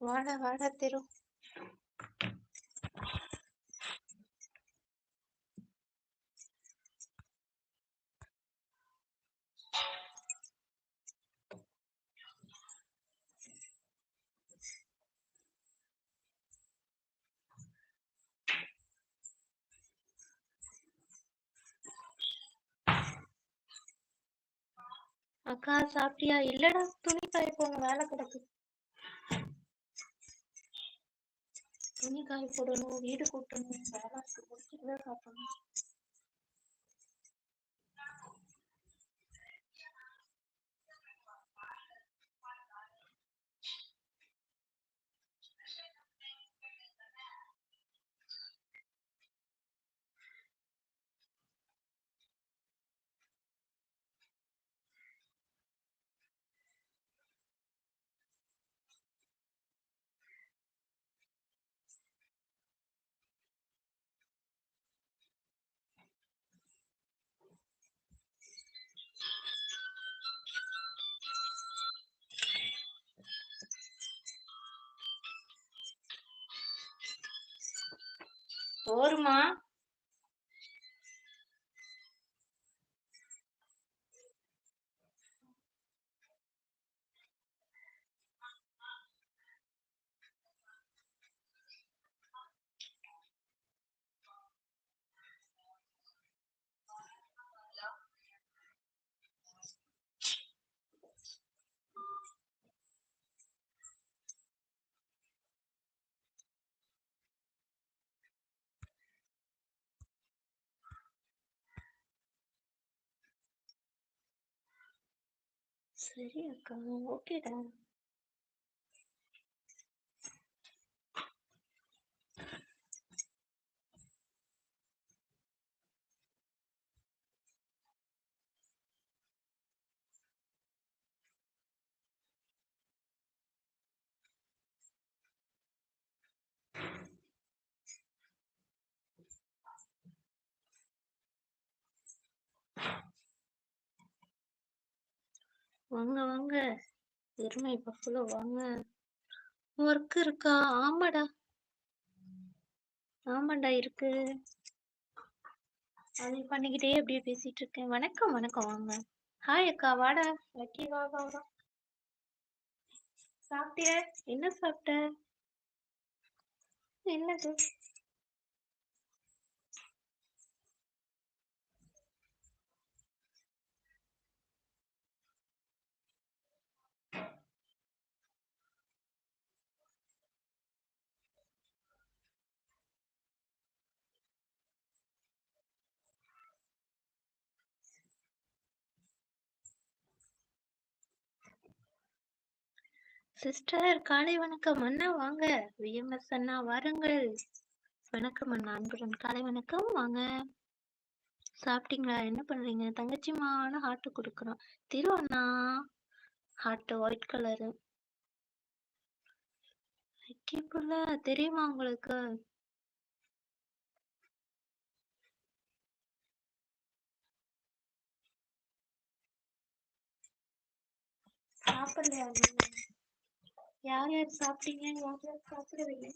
வாழ வாழ திரு. அக்கா சாப்பிட்டியா? இல்லடா துணி காய போங்க வேலை கிடக்கு. に外ほどのビールことにならなく、もちろんかと思います。போருமா するよ、顔をオペ。வாங்க வாங்க. எருமை பப்புல வாங்க. ஒர்க் இருக்கா? ஆமாடா. ஆமாடா இருக்கு. அது பண்ணிக்கிட்டே அப்படியே பேசிட்டு இருக்கேன். வணக்கம் வணக்கம் வாங்க. ஹாய் அக்கா வாடா. லக்கி வா வா வா. சாப்பிட்டிய? என்ன சாப்பிட்ட? என்னது? சிஸ்டர் காலை வணக்கம். அண்ணா வாங்க. விஎம்எஸ் அண்ணா வாருங்கள். வணக்கம் அண்ணா அன்புடன். காலை வணக்கம். வாங்க. சாப்பிட்டீங்களா? என்ன பண்றீங்க? தங்கச்சிமான ஹார்ட் கொடுக்குறோம். திரு அண்ணா ஹார்ட் ஒயிட் கலரு புள்ள தெரியுமா உங்களுக்கு? சாப்பிடலையா யார் யார் சாப்பிட்டீங்க? யார் யார் சாப்பிடவில்லை?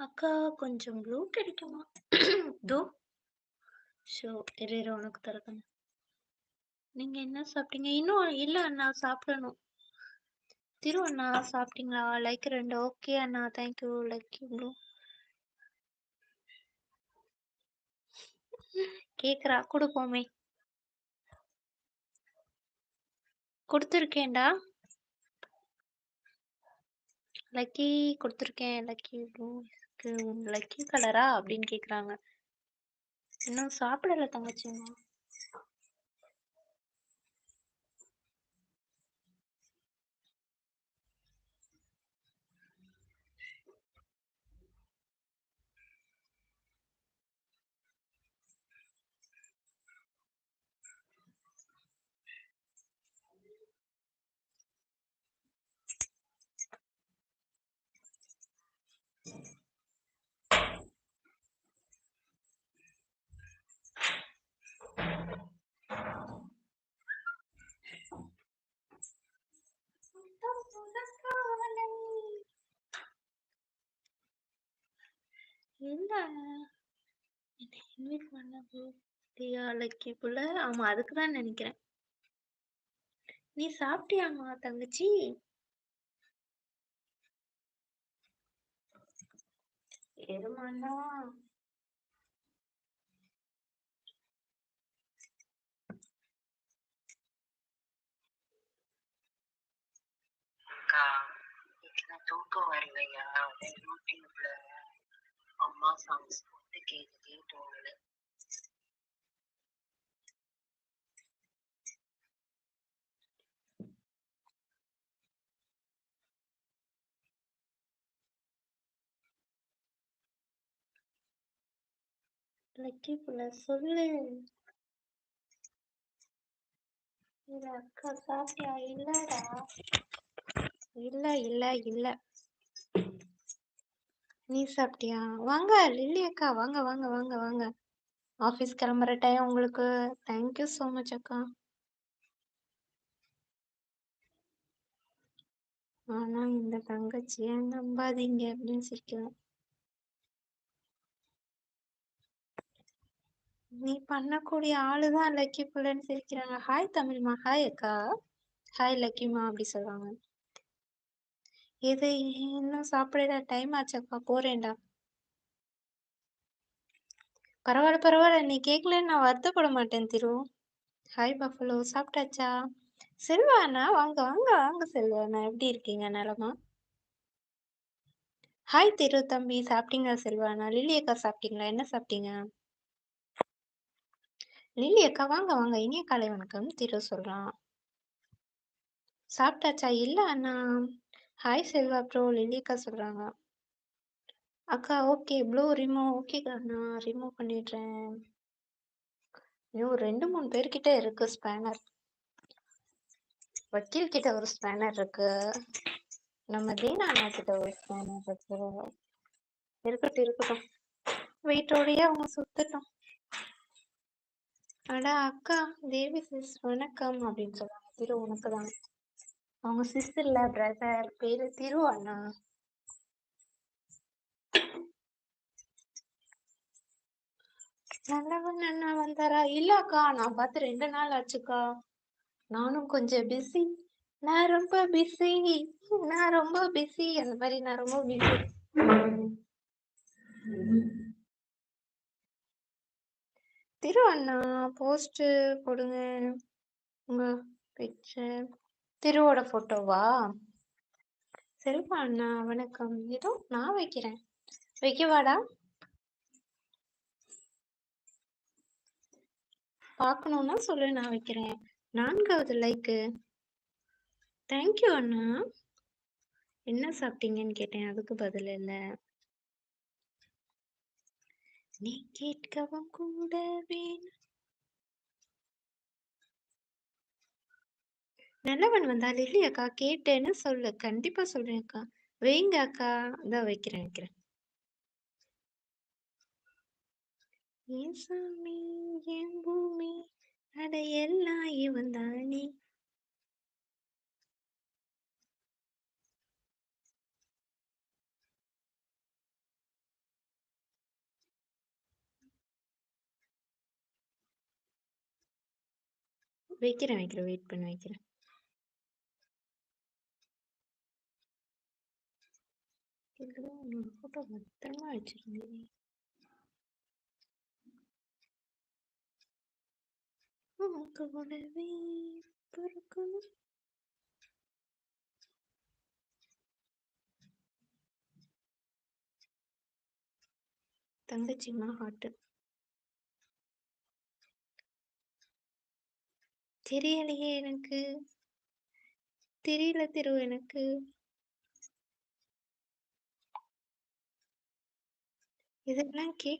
அக்கா கொஞ்சம் ப்ளூ கிடைக்குமா தோ. ஷோ இரு இரு உனக்கு தரக்கணும் நீங்க என்ன சாப்பிட்டீங்க? இன்னும் இல்ல அண்ணா சாப்பிடணும். திரு அண்ணா சாப்பிட்டீங்களா? லைக் ரெண்டு. ஓகே அண்ணா. தேங்க்யூ லைக் ப்ளூ கேக்குறா. கொடுப்போமே. கொடுத்துருக்கேன்டா. லக்கி கொடுத்துருக்கேன். லக்கி லக்கி கலரா அப்படின்னு கேக்குறாங்க. இன்னும் சாப்பிடல தங்கச்சிங்க இல்ல. என்ன இன்வைட் பண்ண கூப்பிட்டியா லக்கி புள்ள? ஆமா, அதுக்கு தான் நெனைக்கிறேன். நீ சாப்பிட்டியாம்மா தங்கச்சி? எருமாண்டா. அக்கா தூக்கம் வரலையா அதான் யூடியூப்ல அம்மா சாங்ஸ் போட்டு கேட்டுட்டே தூங்கல லக்கி புள்ள சொல்லு. இல்ல அக்கா சாப்பிட்டியா? இல்லடா. இல்ல, இல்ல, இல்ல. நீ சாப்பிட்டியா? வாங்க லில்லி அக்கா வாங்க, வாங்க, வாங்க, வாங்க. ஆஃபீஸ் கிளம்புற டைம் உங்களுக்கு. தேங்க் யூ சோ மச் அக்கா. ஆனா இந்த தங்கச்சிய நம்பாதீங்க அப்படின்னு சிரிக்கிறேன். நீ பண்ணக்கூடிய ஆளுதான் லக்கி புள்ளன்னு சிரிக்கிறாங்க. ஹாய் தமிழ்மா, ஹாய் அக்கா. ஹாய் லக்கிமா அப்படி சொல்றாங்க. இது இன்னும் சாப்பிடடா டைம் ஆச்சக்கா போறேன்டா. பரவாயில்ல பரவாயில்ல நீ கேட்கல நான் வருத்தப்பட மாட்டேன் திரு. ஹாய் பஃபலோ சாப்பிட்டாச்சா? செல்வா அண்ணா வாங்க வாங்க வாங்க செல்வா அண்ணா எப்படி இருக்கீங்க நலமா? ஹாய் திரு தம்பி சாப்பிட்டீங்களா செல்வாண்ணா லில்லியக்கா லில்லி அக்கா சாப்பிட்டீங்களா? என்ன சாப்பிட்டீங்க? லில்லி அக்கா வாங்க வாங்க இனிய காலை வணக்கம் திரு சொல்றான். சாப்பிட்டாச்சா? இல்ல அண்ணா. ஹாய் செல்வா ப்ரோ லில்லி சொல்றாங்க. அக்கா ஓகே ப்ளூ ரிமூவ் ஓகேக்கா நான் ரிமூவ் பண்ணிடுறேன். இன்னும் ரெண்டு மூணு பேர்கிட்ட இருக்கு ஸ்பேனர். வக்கீல் கிட்ட ஒரு ஸ்பேனர் இருக்கு. நம்ம தீனா அண்ணா கிட்ட ஒரு ஸ்பேனர் இருக்கு. இருக்கட்டும் இருக்கட்டும். வெயிட்டோடயே அவங்க சுத்தட்டும். அடா அக்கா தேவி சிஸ் வணக்கம் அப்படின்னு சொல்றாங்க. திரு உனக்கு தான். அவங்க சிஸ்டர்ல பிரதர் பேரு திரு அண்ணா. நல்லவன் அண்ணா வந்தாரா? இல்ல அக்கா நான் பார்த்து ரெண்டு நாள் ஆச்சுக்கா. நானும் கொஞ்சம் பிஸி. நான் ரொம்ப பிஸி. நான் ரொம்ப பிஸி அந்த மாதிரி நான் ரொம்ப பிஸி. திரு அண்ணா போஸ்ட் போடுங்க உங்க பிக்சர் திருவோட போட்டோவா செல்வா அண்ணா வணக்கம். இதோ நான் வைக்கிறேன். வைக்கவாடா? பார்க்கணும்னா சொல்லு நான் வைக்கிறேன். நான்காவது லைக்கு தேங்க்யூ அண்ணா. என்ன சாப்பிட்டீங்கன்னு கேட்டேன் அதுக்கு பதில் இல்லை. நீ கேட்கவும் கூட வேணும். நல்லவன் வந்தா லில்லி அக்கா கேட்டேன்னு சொல்லு. கண்டிப்பா சொல்றேன் அக்கா வைங்க அக்கா தான் வைக்கிறேன் வைக்கிறேன். என் சாமி என் பூமி அட எல்லாம் இவன் தானே. வைக்கிறேன் வைக்கிறேன். வெயிட் பண்ண வைக்கிறேன். இதுதான் உன்னோட போட்டோ பத்திரமா வச்சிருந்தேன் உனக்கு உடவே பிறக்கணும் தங்கச்சிமா ஹாட்டு தெரியலையே எனக்கு. தெரியல திரு எனக்கு. இதெல்லாம் கேக்